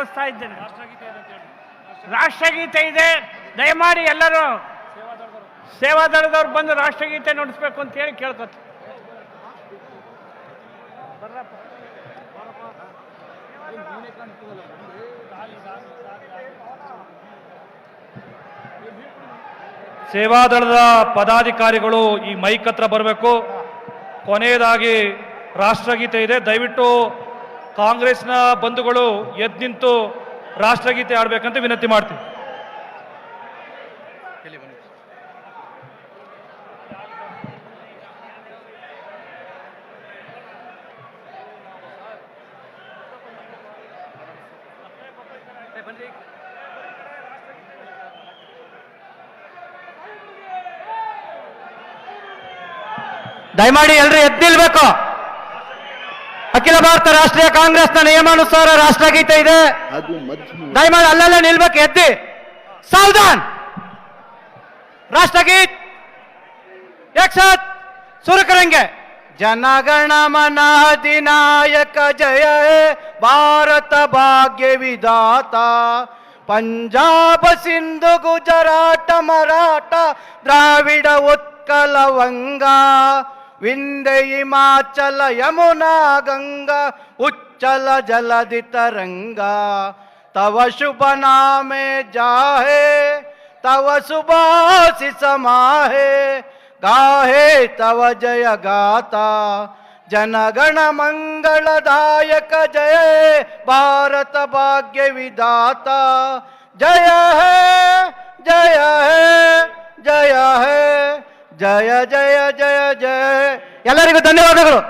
ಅರ್ಪಿಸ್ತಾ ಇದ್ದೇನೆ. ರಾಷ್ಟ್ರಗೀತೆ ಇದೆ. ದಯಮಾಡಿ ಎಲ್ಲರೂ ಸೇವಾದಳದವ್ರು ಬಂದು ರಾಷ್ಟ್ರಗೀತೆ ನುಡಿಸ್ಬೇಕು ಅಂತ ಹೇಳಿ ಕೇಳ್ಕೊತ ಸೇವಾದಳದ ಪದಾಧಿಕಾರಿಗಳು ಈ ಮೈಕ್ ಹತ್ರ ಬರಬೇಕು. ಕೊನೆಯದಾಗಿ ರಾಷ್ಟ್ರಗೀತೆ ಇದೆ. ದಯವಿಟ್ಟು ಕಾಂಗ್ರೆಸ್ನ ಬಂಧುಗಳು ಎದ್ದು ನಿಂತು ರಾಷ್ಟ್ರಗೀತೆ ಆಡಬೇಕಂತ ವಿನಂತಿ ಮಾಡ್ತೀನಿ ದಯಮಾಡಿ ಎಲ್ಲರೂ ಎದ್ದು ನಿಲ್ಬೇಕು ಅಖಿಲ ಭಾರತ ರಾಷ್ಟ್ರೀಯ ಕಾಂಗ್ರೆಸ್ನ ನಿಯಮಾನುಸಾರ ರಾಷ್ಟ್ರಗೀತೆ ಇದೆ ಹಾಗೂ ಮಧ್ಯಮ ದಯಮಾಡಿ ಅಲ್ಲಲ್ಲೇ ನಿಲ್ಬೇಕು ಎದ್ದಿ ಸಾವಧಾನ್ ರಾಷ್ಟ್ರಗೀತ್ एक साथ सुर करेंगे जनगण मन अधिनायक जय हे भारत भाग्य विधाता पंजाब सिंधु गुजरात मराठा द्राविड उत्कल वंगा विंध्य यमुना गंगा, उच्चल जलधि तरंगा तव शुभ नामे जाहे, तव सुभाषिष समाहे गाहे तव जय गाता, जनगण मंगलदायक जय, भारत भाग्य विधाता। जय है। ಜಯ ಜಯ ಜಯ ಜಯ. ಎಲ್ಲರಿಗೂ ಧನ್ಯವಾದಗಳು.